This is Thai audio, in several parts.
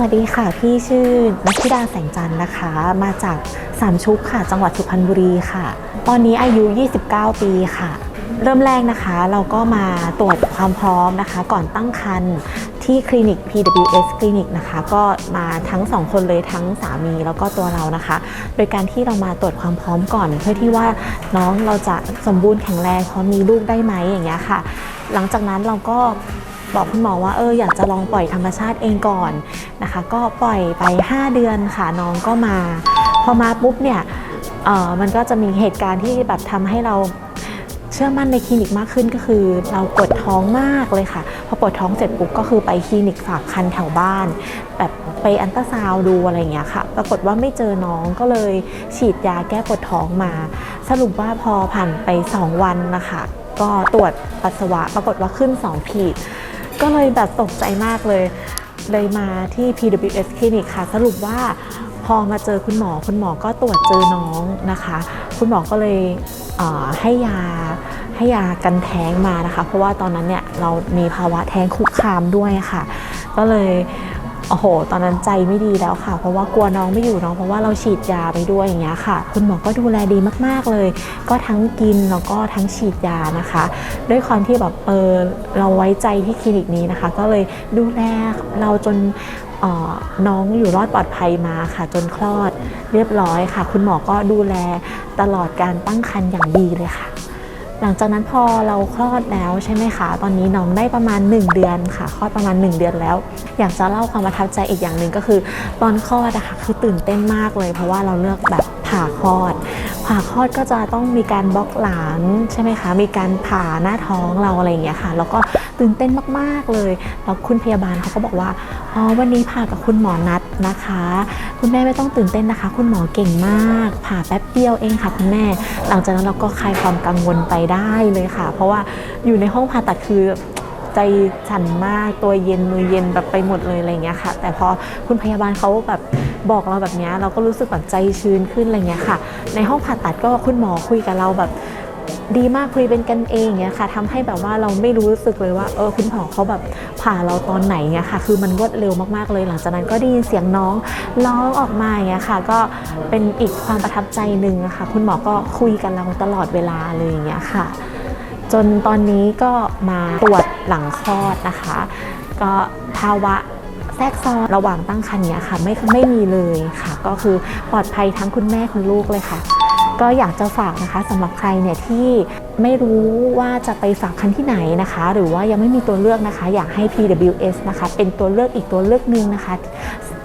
สวัสดีค่ะ พี่ชื่อนัทธิดาแสงจันทร์นะคะ มาจากสามชุกค่ะ จังหวัดสุพรรณบุรีค่ะ ตอนนี้อายุ 29 ปีค่ะ เริ่มแรกนะคะเราก็มาตรวจความพร้อมนะคะ ก่อนตั้งครรภ์ที่คลินิก PWS คลินิกนะคะ ก็มาทั้งสองคนเลยทั้งสามีแล้วก็ตัวเรานะคะ โดยการที่เรามาตรวจความพร้อมก่อน เพื่อที่ว่าน้องเราจะสมบูรณ์แข็งแรงพร้อมมีลูกได้ไหมอย่างเงี้ยค่ะ หลังจากนั้นเราก็ บอกคุณหมอว่าเอออยากจะลองปล่อยธรรมชาติเองก่อนนะคะ ก็ปล่อยไป 5 เดือนค่ะน้องก็มา พอมาปุ๊บเนี่ยเอ่อมันก็จะมีเหตุการณ์ที่แบบทำให้เราเชื่อมั่นในคลินิกมากขึ้นก็คือเราปวดท้องมากเลยค่ะ พอปวดท้องเสร็จปุ๊บก็คือไปคลินิกฝากคันแถวบ้าน แบบไปอันตราซาวด์ดูอะไรอย่างเงี้ยค่ะ ปรากฏว่าไม่เจอน้องก็เลยฉีดยาแก้ปวดท้องมา สรุปว่าพอผ่านไป 2 วันนะคะ ก็ตรวจปัสสาวะปรากฏว่าขึ้น 2 ขีด ก็เลยแบบตกใจมากเลย เลยมาที่ PWS คลินิกค่ะ สรุปว่าพอมาเจอคุณหมอคุณหมอก็ตรวจเจอน้องนะคะ คุณหมอก็เลยเให้ยาให้ยากันแท้งมานะคะ เพราะว่าตอนนั้นเนี่ยเรามีภาวะแท้งคุกคามด้วยค่ะ ก็เลย โอ้โห ตอนนั้นใจไม่ดีแล้วค่ะ เพราะว่ากลัวน้องไม่อยู่เน้องเพราะว่าเราฉีดยาไปด้วยอย่างเงี้ยค่ะ คุณหมอก็ดูแลดีมากๆเลย ก็ทั้งกินแล้วก็ทั้งฉีดยานะคะ ด้วยความที่แบบเออเราไว้ใจที่คลินิกนี้นะคะ ก็เลยดูแลเราจนน้องอยู่รอดปลอดภัยมาค่ะ จนคลอดเรียบร้อยค่ะ คุณหมอก็ดูแลตลอดการตั้งครรภ์อย่างดีเลยค่ะ หลังจากนั้นพอเราคลอดแล้วใช่ไหมคะ ตอนนี้น้องได้ประมาณ 1 เดือนค่ะ คลอดประมาณ 1 เดือนแล้ว อยากจะเล่าความประทับใจอีกอย่างหนึ่งก็คือ ตอนคลอดอะค่ะคือตื่นเต้นมากเลย เพราะว่าเราเลือกแบบ ผ่าคลอด ผ่าคลอดก็จะต้องมีการบล็อกหลังใช่ไหมคะ มีการผ่าหน้าท้องเราอะไรอย่างเงี้ยค่ะ แล้วก็ตื่นเต้นมากๆเลย แล้วคุณพยาบาลเขาก็บอกว่า อ๋อ วันนี้ผ่ากับคุณหมอนัดนะคะ คุณแม่ไม่ต้องตื่นเต้นนะคะ คุณหมอเก่งมาก ผ่าแป๊บเดียวเองค่ะคุณแม่ หลังจากนั้นเราก็คลายความกังวลไปได้เลยค่ะ เพราะว่าอยู่ในห้องผ่าตัดคือ ใจสั่นมากตัวเย็นมือเย็นแบบไปหมดเลยอะไรเงี้ยค่ะ แต่พอคุณพยาบาลเขาแบบบอกเราแบบนี้เราก็รู้สึกแบบใจชื้นขึ้นอะไรเงี้ยค่ะ ในห้องผ่าตัดก็คุณหมอคุยกับเราแบบดีมากคุยเป็นกันเองเงี้ยค่ะทำให้แบบว่าเราไม่รู้สึกเลยว่าเออคุณหมอเขาแบบผ่าเราตอนไหนเงี้ยค่ะ คือมันรวดเร็วมากๆเลย หลังจากนั้นก็ได้ยินเสียงน้องร้องออกมาเงี้ยค่ะ ก็เป็นอีกความประทับใจหนึ่งอะค่ะ คุณหมอก็คุยกับเราตลอดเวลาเลยอย่างเงี้ยค่ะ จนตอนนี้ก็มาตรวจ หลังคลอดนะคะ ก็ภาวะแทรกซ้อนระหว่างตั้งครรภ์เนี่ยค่ะไม่ไม่มีเลยค่ะ ก็คือปลอดภัยทั้งคุณแม่คุณลูกเลยค่ะ ก็อยากจะฝากนะคะสำหรับใครเนี่ยที่ไม่รู้ว่าจะไปฝากคันที่ไหนนะคะ หรือว่ายังไม่มีตัวเลือกนะคะ อยากให้ PWS นะคะ เป็นตัวเลือกอีกตัวเลือกหนึ่งนะคะ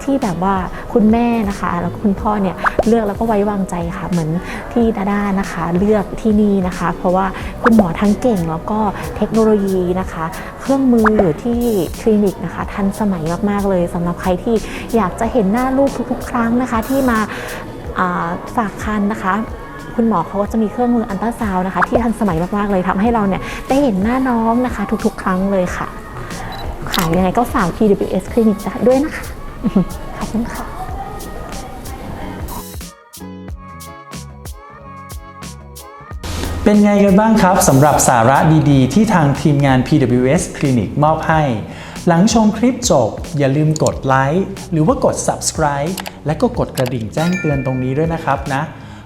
ที่แบบว่าคุณแม่นะคะ แล้วก็คุณพ่อเนี่ยเลือกแล้วก็ไว้วางใจค่ะ เหมือนที่ดาด้านะคะ เลือกที่นี่นะคะ เพราะว่าคุณหมอทั้งเก่งแล้วก็เทคโนโลยีนะคะ เครื่องมืออยู่ที่คลินิกนะคะ ทันสมัยมากๆเลยสำหรับใครที่อยากจะเห็นหน้าลูกทุกๆ ครั้งนะคะ ที่มาฝากคันนะคะคุณหมอเขาก็จะมีเครื่องมืออันตราซาวนะคะ ที่ทันสมัยมาก ๆ เลยทำให้เราเนี่ยได้เห็นหน้าน้องนะคะ ทุกๆ ครั้งเลยค่ะ ค่ะยังไงก็ฝาก PWS คลินิกด้วยนะคะ ขอบคุณค่ะเป็นไงกันบ้างครับสำหรับสาระดีๆ ที่ทางทีมงาน PWS Clinic มอบให้ หลังชมคลิปจบ อย่าลืมกดไลค์หรือว่ากด subscribe และก็กดกระดิ่งแจ้งเตือนตรงนี้ด้วยนะครับนะ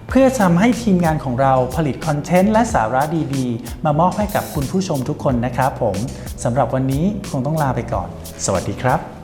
เพื่อทำให้ทีมงานของเราผลิตคอนเทนต์และสาระดีๆ มามอบให้กับคุณผู้ชมทุกคนนะครับผมสำหรับวันนี้คงต้องลาไปก่อน สวัสดีครับ